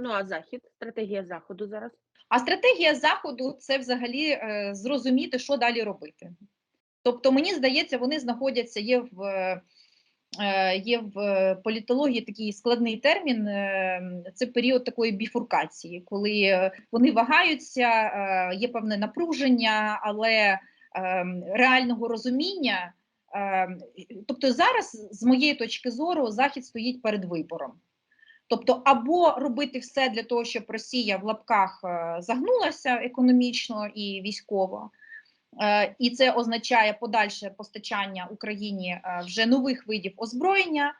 Ну а захід, стратегія заходу зараз. А стратегія заходу це взагалі е, зрозуміти, що далі робити. Тобто, мені здається, вони знаходяться є в е, є в політології такий складний термін. е, Це період такої біфуркації, коли е, вони вагаються, є певне напруження, але реального розуміння. Тобто, зараз, з моєї точки зору, захід стоїть перед вибором. Тобто, або робити все для того, щоб Росія в лапках е, загнулася економічно і військово, Е, і це означає подальше постачання Україні е, вже нових видів озброєння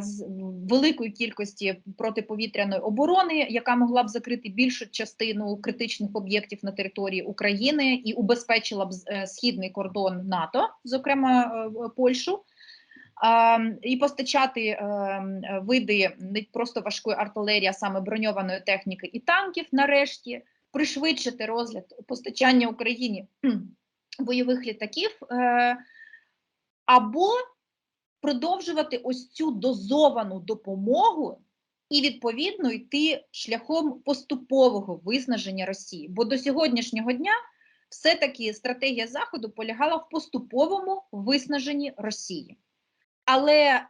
з великої кількості протиповітряної оборони, яка могла б закрити більшу частину критичних об'єктів на території України і убезпечила б східний кордон НАТО, зокрема Польщу. Ем, і постачати ем, види не просто важкої артилерії, а саме броньованої техніки і танків, нарешті, пришвидшити розгляд постачання Україні бойових літаків, е, або продовжувати ось цю дозовану допомогу і відповідно йти шляхом поступового виснаження Росії. Бо до сьогоднішнього дня все-таки стратегія Заходу полягала в поступовому виснаженні Росії. Але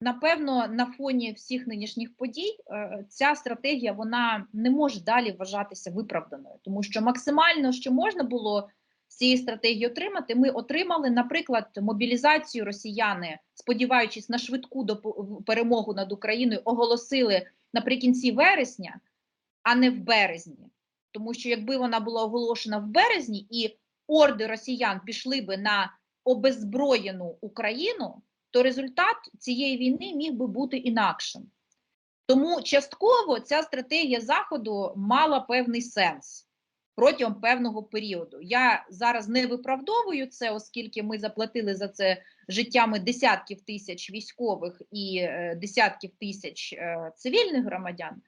напевно на фоні всіх нинішніх подій е, ця стратегія вона не може далі вважатися виправданою, тому що максимально, що можна було з цієї стратегії отримати, ми отримали, наприклад, мобілізацію росіяни, сподіваючись на швидку перемогу над Україною, оголосили наприкінці вересня, а не в березні. Тому що якби вона була оголошена в березні і орди росіян пішли би на обезброєну Україну, то результат цієї війни міг би бути інакшим. Тому частково ця стратегія Заходу мала певний сенс протягом певного періоду. Я зараз не виправдовую це, оскільки ми заплатили за це життями десятків тисяч військових і е, десятків тисяч е, цивільних громадян.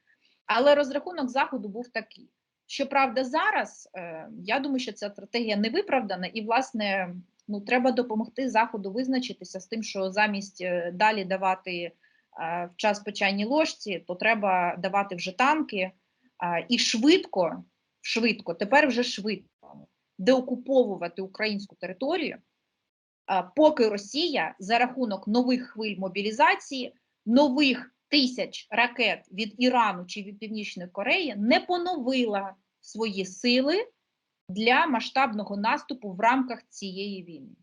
Але розрахунок заходу був такий. Щоправда, зараз е, я думаю, що ця стратегія не виправдана, і власне ну треба допомогти заходу визначитися з тим, що замість е, далі давати е, в час по ложці, то треба давати вже танки е, і швидко, швидко, тепер вже швидко деокуповувати українську територію, поки Росія за рахунок нових хвиль мобілізації, нових тисяч ракет від Ірану чи від Північної Кореї не поновила свої сили для масштабного наступу в рамках цієї війни.